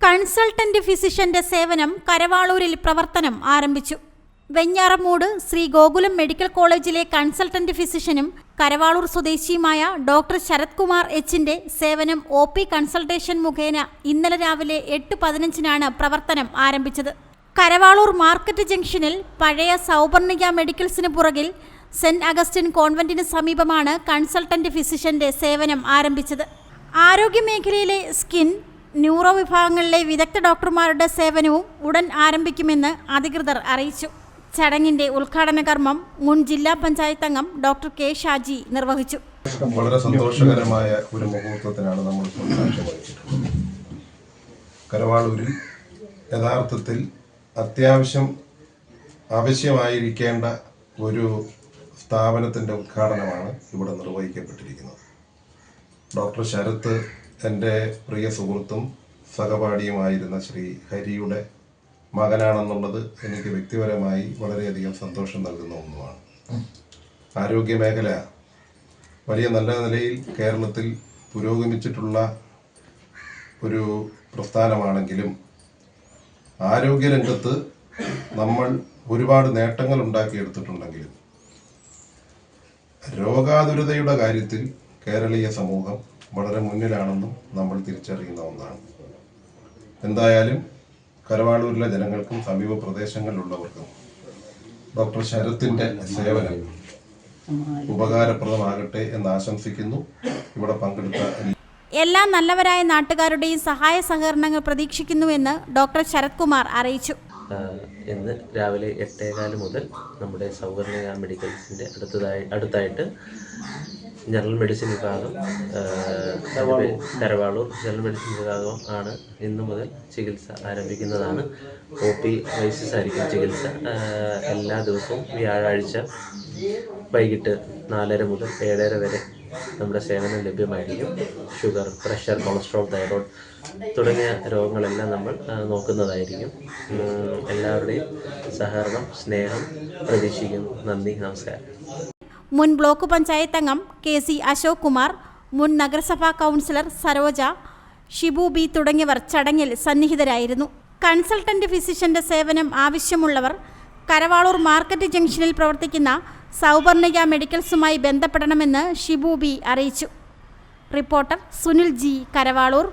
Consultant ഫിസിഷ്യന്റെ സേവനം കരവാളൂരിൽ പ്രവർത്തനം ആരംഭിച്ചു. വെഞ്ഞാറമൂട് ശ്രീ ഗോകുലം മെഡിക്കൽ കോളേജിലെ കൺസൾട്ടന്റ് ഫിസിഷ്യനും കരവാളൂർ സ്വദേശിയുമായ ഡോക്ടർ ശരത് കുമാർ എച്ചിന്റെ സേവനം ഒ പി കൺസൾട്ടേഷൻ മുഖേന ഇന്നലെ രാവിലെ എട്ട് പതിനഞ്ചിനാണ് പ്രവർത്തനം ആരംഭിച്ചത്. കരവാളൂർ മാർക്കറ്റ് ജംഗ്ഷനിൽ പഴയ സൗപർണിക മെഡിക്കൽസിന് പുറകിൽ സെന്റ് അഗസ്റ്റിൻ കോൺവെന്റിന് സമീപമാണ് കൺസൾട്ടന്റ് ഫിസിഷ്യന്റെ സേവനം ആരംഭിച്ചത്. ആരോഗ്യമേഖലയിലെ സ്കിൻ ന്യൂറോ വിഭാഗങ്ങളിലെ വിദഗ്ധ ഡോക്ടർമാരുടെ സേവനവും ഉടൻ ആരംഭിക്കുമെന്ന് അധികൃതർ അറിയിച്ചു. ചടങ്ങിന്റെ ഉദ്ഘാടന കർമ്മം മുൻ ജില്ലാ പഞ്ചായത്ത് അംഗം ഡോക്ടർ കെ ഷാജി നിർവഹിച്ചു. വളരെ സന്തോഷകരമായ ഒരു മുഹൂർത്തത്തിനാണ് നമ്മൾ കരവാളൂരിൽ യഥാർത്ഥത്തിൽ അത്യാവശ്യം ആവശ്യമായിരിക്കേണ്ട ഒരു സ്ഥാപനത്തിന്റെ ഉദ്ഘാടനമാണ് ഇവിടെ നിർവഹിക്കപ്പെട്ടിരിക്കുന്നത്. ഡോക്ടർ ശരത്ത് എന്റെ പ്രിയ സുഹൃത്തും സഹപാഠിയുമായിരുന്ന ശ്രീ ഹരിയുടെ മകനാണെന്നുള്ളത് എനിക്ക് വ്യക്തിപരമായി വളരെയധികം സന്തോഷം നൽകുന്ന ഒന്നുമാണ്. ആരോഗ്യ മേഖല വലിയ നല്ല നിലയിൽ കേരളത്തിൽ പുരോഗമിച്ചിട്ടുള്ള ഒരു പ്രസ്ഥാനമാണെങ്കിലും ആരോഗ്യരംഗത്ത് നമ്മൾ ഒരുപാട് നേട്ടങ്ങൾ ഉണ്ടാക്കിയെടുത്തിട്ടുണ്ടെങ്കിലും രോഗാതുരതയുടെ കാര്യത്തിൽ കേരളീയ സമൂഹം വളരെ മുന്നിലാണെന്നും നമ്മൾ തിരിച്ചറിയുന്ന ഒന്നാണ്. എന്തായാലും കരവാളൂരിലെ ജനങ്ങൾക്കും സമീപ പ്രദേശങ്ങളിലുള്ളവർക്കും ഡോക്ടർ ശരത്തിന്റെ സേവനം ഉപകാരപ്രദമാകട്ടെ എന്ന് ആശംസിക്കുന്നു. ഇവിടെ പങ്കെടുത്ത എല്ലാ നല്ലവരായ നാട്ടുകാരുടെയും സഹായ സഹകരണങ്ങൾ പ്രതീക്ഷിക്കുന്നുവെന്ന് ഡോക്ടർ ശരത് കുമാർ അറിയിച്ചു ഇന്ന് രാവിലെ എട്ടേകാൽ മുതൽ നമ്മുടെ സൗകര്യ മെഡിക്കൽസിന്റെ അടുത്തതായി അടുത്തായിട്ട് ജനറൽ മെഡിസിൻ വിഭാഗം കരവാളൂർ ജനറൽ മെഡിസിൻ വിഭാഗം ആണ് ഇന്നു മുതൽ ചികിത്സ ആരംഭിക്കുന്നതാണ്. ഒ പി വൈസസ് ആയിരിക്കും ചികിത്സ. എല്ലാ ദിവസവും വ്യാഴാഴ്ച വൈകിട്ട് നാലര മുതൽ ഏഴര വരെ നമ്മുടെ സേവനം ലഭ്യമായിരിക്കും. ഷുഗർ പ്രഷർ കൊളസ്ട്രോൾ തൈറോയ്ഡ് തുടങ്ങിയ രോഗങ്ങളെല്ലാം നമ്മൾ നോക്കുന്നതായിരിക്കും. എല്ലാവരുടെയും സഹകരണം സ്നേഹം പ്രതീക്ഷിക്കുന്നു. നന്ദി നമസ്കാരം. മുൻ ബ്ലോക്ക് പഞ്ചായത്ത് അംഗം കെ സി അശോക് കുമാർ മുൻ നഗരസഭാ കൗൺസിലർ സരോജ ഷിബു ബി തുടങ്ങിയവർ ചടങ്ങിൽ സന്നിഹിതരായിരുന്നു. കൺസൾട്ടന്റ് ഫിസിഷ്യന്റെ സേവനം ആവശ്യമുള്ളവർ കരവാളൂർ മാർക്കറ്റ് ജംഗ്ഷനിൽ പ്രവർത്തിക്കുന്ന സൗപർണിക മെഡിക്കൽസുമായി ബന്ധപ്പെടണമെന്ന് ഷിബു ബി അറിയിച്ചു. Reporter Sunil G Karavaloor.